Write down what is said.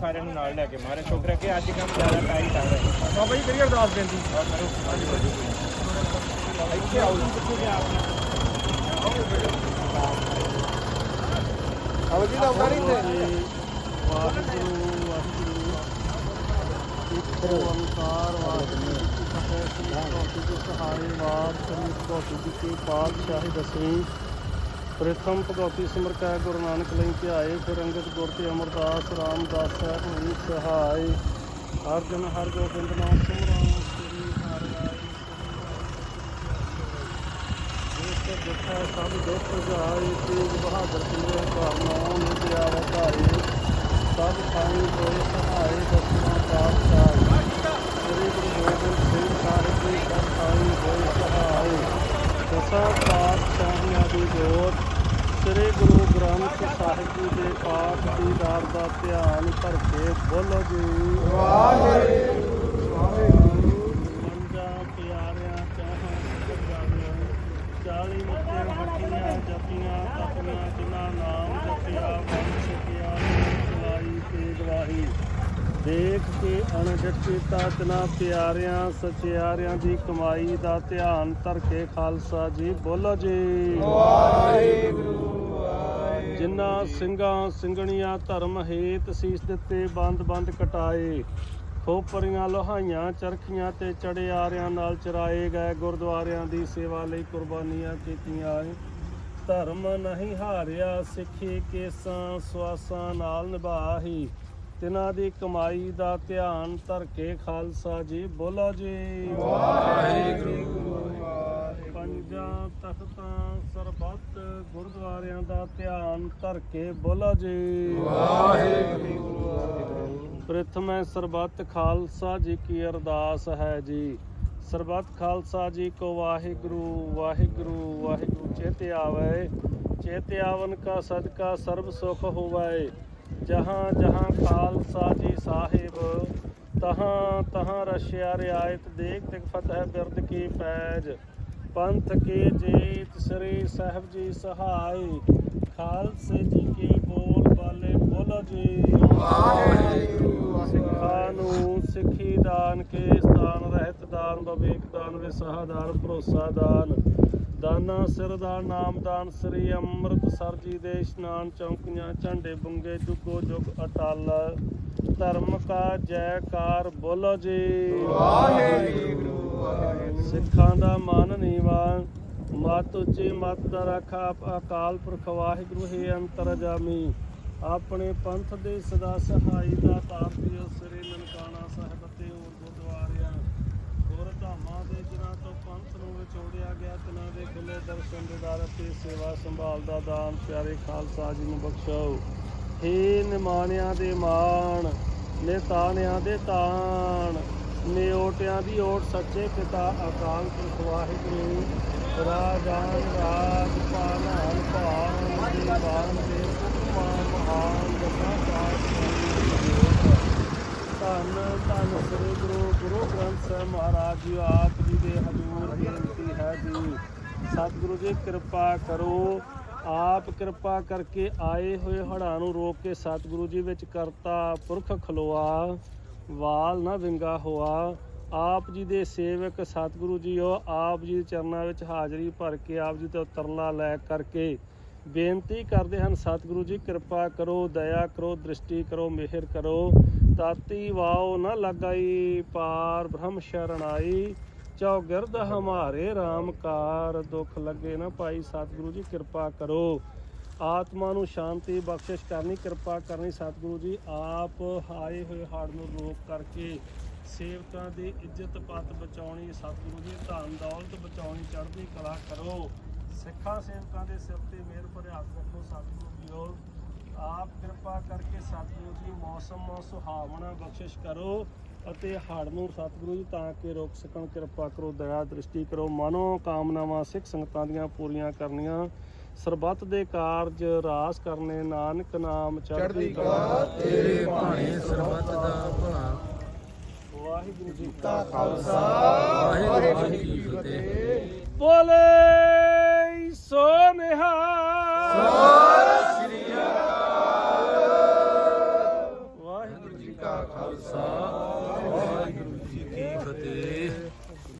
ਸਾਰਿਆਂ ਨੂੰ ਨਾਲ ਲੈ ਕੇ ਮਾਰੇ। ਸ਼ੁਕਰ ਹੈ ਕਿ ਅੱਜ ਕੰਮ ਜ਼ਿਆਦਾ ਟਾਈਟ ਆ ਰਿਹਾ ਬਾਬਾ ਜੀ ਕਰੀਏ ਅਰਦਾਸ ਬੇਨਤੀ ਇੱਥੇ ਆਓ ਜੀ ਕਿੱਥੇ ਗਿਆ ਆਓ ਜੀ ਦਾ ਨਹੀਂ ਤੇ ਵਾਹਿਗੁਰੂ ਵਾਹਿਗੁਰੂ ਇੱਕ ਓੰਕਾਰ ਵਾਹਿਗੁਰੂ ਫਤਿਹ ਸ੍ਰੀ ਗੁਰੂ ਜੀ ਸਹਾਈ ਵਾਰ ਸ੍ਰੀ ਗੁਰੂ ਜੀ ਕੀ ਪਾਤਸ਼ਾਹੀ ਦਸਵੀਂ ਪ੍ਰਥਮ ਭਗਵਤੀ ਸਿਮਰ ਕੈ ਗੁਰੂ ਨਾਨਕ ਲਈ ਧਿਆਏ, ਫਿਰ ਅੰਗਦ ਗੁਰ ਤੇ ਅਮਰਦਾਸ ਰਾਮਦਾਸ ਸਾਹਿਬ ਹੋਈ ਸਹਾਈ ਹਰ ਜਨ ਹਰ ਗੋਬਿੰਦ ਨਾਮ ਸਿਮਰਨ ਸ੍ਰੀ ਹਰਿ ਜਿਸ ਦੁੱਖਾ ਸਭ ਦੁੱਖ ਜਾਏ, ਤੇਜ ਬਹਾਦਰ ਸਿੰਘੇ ਘਰ ਨਾਮ ਨਿਤਿਆ ਸਭ ਖਾਈ ਹੋਏ ਸਹਾਏ ਦਸਨਾ ਪਾਤਸ਼ਾਹ ਸ੍ਰੀ ਗੁਰੂ ਗੋਬਿੰਦ ਸਿੰਘ ਸਾਹਿਬ ਜੀ ਸਭ ਖਾਈ ਹੋਏ ਸਹਾਏ ਦਸਾਂ ਪਾਤਸ਼ਾਹਾਂ ਦੀ ਜੋਤ ਸ੍ਰੀ ਗੁਰੂ ਗ੍ਰੰਥ ਸਾਹਿਬ ਜੀ ਦੇ ਪਾਠ ਦੀ ਰਾਤ ਦਾ ਧਿਆਨ ਧਰ ਕੇ ਬੋਲੋ ਜੀ। ਪੰਜਾਂ ਪਿਆਰਿਆਂ, ਚਾਹਾਂ ਸਜਾਵਿਆਂ ਚਾਲੀ ਮੁਕਤਿਆਂ ਬੱਟੀਆਂ ਜਪੀਆਂ ਤਪੀਆਂ ਜਿਨ੍ਹਾਂ ਨਾਮ ਜਪਿਆ ਵੰਸ਼ ਕਿਆ ਚਲਾਈ ਤੇ ਗਵਾਹੀ। ਦੇਖ ਕੇ ਅਣਡਟ ਤਨਾ ਪਿਆਰਿਆਂ, ਸਚਿਆਰਿਆਂ ਦੀ ਕਮਾਈ ਦਾ ਧਿਆਨ ਧਰ ਕੇ ਖਾਲਸਾ ਜੀ, ਬੋਲੋ ਜੀ। ਜਿਨ੍ਹਾਂ ਸਿੰਘਾਂ ਸਿੰਘਣੀਆਂ ਧਰਮ ਹੇਤ ਸੀਸ ਦਿੱਤੇ ਬੰਦ ਬੰਦ ਕਟਾਏ ਖੋਪਰੀਆਂ ਲੋਹਾਈਆਂ ਚਰਖੀਆਂ ਤੇ ਚੜਿਆਰਿਆਂ ਨਾਲ ਚਰਾਏ ਗਏ ਗੁਰਦੁਆਰਿਆਂ ਦੀ ਸੇਵਾ ਲਈ ਕੁਰਬਾਨੀਆਂ ਕੀਤੀਆਂ। ਧਰਮ ਨਹੀਂ ਹਾਰਿਆ ਸਿੱਖੀ ਕੇਸਾਂ ਸਵਾਸਾਂ ਨਾਲ ਨਿਭਾਹੀ। ਤਿਨਾਂ ਦੀ ਕਮਾਈ ਦਾ ਧਿਆਨ ਧਰ ਕੇ ਖਾਲਸਾ ਜੀ ਬੋਲੋ ਜੀ। ਵਾਹਿਗੁਰੂ। ਪੰਜਾਂ ਤਖਤਾਂ ਸਰਬੱਤ ਗੁਰਦੁਆਰਿਆਂ ਦਾ ਧਿਆਨ ਧਰ ਕੇ ਬੋਲੋ ਜੀ। ਪ੍ਰਥਮੈ ਸਰਬੱਤ ਖਾਲਸਾ ਜੀ ਕੀ ਅਰਦਾਸ ਹੈ ਜੀ। ਸਰਬੱਤ ਖਾਲਸਾ ਜੀ ਕੋ ਵਾਹਿਗੁਰੂ ਵਾਹਿਗੁਰੂ ਵਾਹਿਗੁਰੂ, ਚੇਤੇ ਆਵੇ। ਚੇਤੇ ਆਵਨ ਕਾ ਸਦਕਾ ਸਰਬ ਸੁਖ ਹੋਵੇ। ਜਹਾਂ ਜਹਾਂ ਖਾਲਸਾ ਜੀ ਸਾਹਿਬ, ਤਹਾਂ ਤਹਾਂ ਰਸ਼ਿਆ ਰਿਆਇਤ ਦੇਖ ਦੇਖ ਫਤਿਹ ਬਿਰਦ ਕੀ ਪੈਜ ਪੰਥ ਕੇ ਜੀਤ ਸ੍ਰੀ ਸਾਹਿਬ ਜੀ ਸਹਾਈ ਖਾਲਸੇ ਜੀ ਕੀ ਬੋਲ ਬਾਲੇ ਬੋਲੋ ਜੀ। ਸਿੱਖਾਂ ਨੂੰ ਸਿੱਖੀ ਦਾਨ ਕੇ ਸਥਾਨ ਰਹਿਤ ਦਾਨ, ਬਵੇਕ ਦਾਨ ਵਿਸਾਹ ਦਾਨ ਭਰੋਸਾ ਦਾਨ। ਦਾਨਾ ਸਿਰ ਦਾ ਨਾਮਦਾਨ ਸ੍ਰੀ ਅੰਮ੍ਰਿਤਸਰ ਜੀ ਦੇ ਇਸ਼ਨਾਨ ਚੌਂਕੀਆਂ, ਝੰਡੇ ਬੁੰਗੇ, ਜੁਗੋ ਜੁਗ ਅਟਲ। ਧਰਮ ਕਾ ਜੈਕਾਰ ਬੋਲੋ ਜੀ। ਸਿੱਖਾਂ ਦਾ ਮਨ ਨੀਵਾ ਮਤ ਉੱਚੀ ਮਤ ਦਾ ਰੱਖਾ ਅਕਾਲ ਪੁਰਖ ਵਾਹਿਗੁਰੂ, ਹੀ ਅੰਤਰਜਾਮੀ ਆਪਣੇ ਪੰਥ ਦੇ ਸਦਾ ਸਹਾਈ ਦਾ ਤਾਰਤਿਓ ਸ੍ਰੀ ਨਨਕਾਣਾ ਸਾਹਿਬ ਤੇ ਹੋਰ ਗੁਰਦੁਆਰਿਆਂ। ਗੁਰ ਧਾਮਾਂ ਦੇ ਜਿਨ੍ਹਾਂ ਤੋਂ ਪੰਥ ਨੂੰ ਵਿਛੋੜਿਆ ਗਿਆ, ਤਿਨਾਂ ਦੇ ਖੁੱਲੇ ਦਰਸ਼ਨ, ਦਿਦਾਰ ਅਤੇ ਸੇਵਾ ਸੰਭਾਲ ਦਾ ਦਾਨ, ਪਿਆਰੇ ਖਾਲਸਾ ਜੀ ਨੂੰ ਬਖਸ਼ਾਓ ਹੇ ਨਿਮਾਣਿਆਂ ਦੇ ਮਾਣ ਨੇ ਨਿਤਾਣਿਆਂ ਦੇ ਤਾਣ। ਨਿਓਟਿਆਂ ਦੀ ਓਟ ਸੱਚੇ ਪਿਤਾ ਅਕਾਲ ਪੁਰਖ ਵਾਹਿਗੁਰੂ ਰਾਜਾਨ ਰਾਜ ਪਾਲਾਨ ਭਾਨ ਦੀਵਾਨ ਦੇ ਸੁਖਮਾਨ ਮਹਾਨ ਜਪਾ ਧੰਨ ਧੰਨ ਸ੍ਰੀ ਗੁਰੂ ਗੁਰੂ ਗ੍ਰੰਥ ਸਾਹਿਬ ਮਹਾਰਾਜ ਜੀ, ਆਪ ਜੀ ਦੇ ਹਜ਼ੂਰ ਬੇਨਤੀ ਹੈ ਜੀ। ਸਤਿਗੁਰੂ ਜੀ, ਕਿਰਪਾ ਕਰੋ। ਆਪ ਕਿਰਪਾ ਕਰਕੇ ਆਏ ਹੋਏ ਹੜਾਂ ਨੂੰ ਰੋਕ ਕੇ ਸਤਿਗੁਰੂ ਜੀ ਵਿੱਚ ਕਰਤਾ ਪੁਰਖ ਖਲੋਆ। ਵਾਲ ਨਾ ਵਿੰਗਾ ਹੋਆ, ਆਪ ਜੀ ਦੇ ਸੇਵਕ ਸਤਿਗੁਰੂ ਜੀ ਉਹ ਆਪ ਜੀ ਦੇ ਚਰਨਾਂ ਵਿੱਚ ਹਾਜ਼ਰੀ ਭਰ ਕੇ ਆਪ ਜੀ ਤੋਂ ਤਰਲਾ ਲੈ ਕਰਕੇ ਬੇਨਤੀ ਕਰਦੇ ਹਨ, ਸਤਿਗੁਰੂ ਜੀ, ਕਿਰਪਾ ਕਰੋ, ਦਇਆ ਕਰੋ, ਦ੍ਰਿਸ਼ਟੀ ਕਰੋ, ਮਿਹਰ ਕਰੋ। ਤਾਤੀ ਵਾਓ ਨਾ ਲਗਾਈ, ਪਾਰ ਬ੍ਰਹਮ ਸ਼ਰਣਾਈ ਚੌਗਿਰਦ ਹਮਾਰੇ RAM ਕਾਰ ਦੁੱਖ ਲੱਗੇ ਨਾ ਭਾਈ, ਸਤਿਗੁਰੂ ਜੀ, ਕਿਰਪਾ ਕਰੋ। ਆਤਮਾ ਨੂੰ ਸ਼ਾਂਤੀ, ਬਖਸ਼ਿਸ਼ ਕਰਨੀ, ਕਿਰਪਾ ਕਰਨੀ ਸਤਿਗੁਰੂ ਜੀ। ਆਪ ਆਏ ਹੋਏ ਹੜ ਨੂੰ ਰੋਕ ਕਰਕੇ ਸੇਵਕਾਂ ਦੀ ਇੱਜ਼ਤ ਪੱਤ ਬਚਾਉਣੀ, ਸਤਿਗੁਰੂ ਜੀ, ਧਨ ਦੌਲਤ ਬਚਾਉਣੀ, ਚੜ੍ਹਦੀ ਕਲਾ ਕਰੋ। ਸਿੱਖਾਂ ਸੇਵਕਾਂ ਦੇ ਸਿਰ ਤੇ ਮਿਹਰ ਭਰਿਆ ਹੱਥ ਰੱਖੋ ਸਤਿਗੁਰੂ ਜੀਓ ਆਪ ਕਿਰਪਾ ਕਰਕੇ ਸਤਿਗੁਰੂ ਜੀ ਮੌਸਮ ਸੁਹਾਵਣਾ, ਬਖਸ਼ਿਸ਼ ਕਰੋ ਅਤੇ ਹੜ ਨੂੰ ਸਤਿਗੁਰੂ ਜੀ ਤਾਂ ਕਿ ਰੋਕ ਸਕਣ, ਕਿਰਪਾ ਕਰੋ, ਦਇਆ ਦ੍ਰਿਸ਼ਟੀ ਕਰੋ। ਮਨੋ ਕਾਮਨਾਵਾਂ ਸਿੱਖ ਸੰਗਤਾਂ ਦੀਆਂ ਪੂਰੀਆਂ ਕਰਨੀਆਂ। ਸਰਬੱਤ ਦੇ ਕਾਰਜ ਰਾਸ ਕਰਨੇ ਨਾਨਕ ਨਾਮ ਚੜ੍ਹਦੀ ਕਲਾ। ਤੇਰੇ ਭਾਣੇ ਸਰਬੱਤ ਦਾ ਭਲਾ। ਵਾਹਿਗੁਰੂ ਜੀ ਕਾ ਖਾਲਸਾ ਵਾਹਿਗੁਰੂ ਜੀ ਕੀ ਫਤਿਹ। ਬੋਲੇ।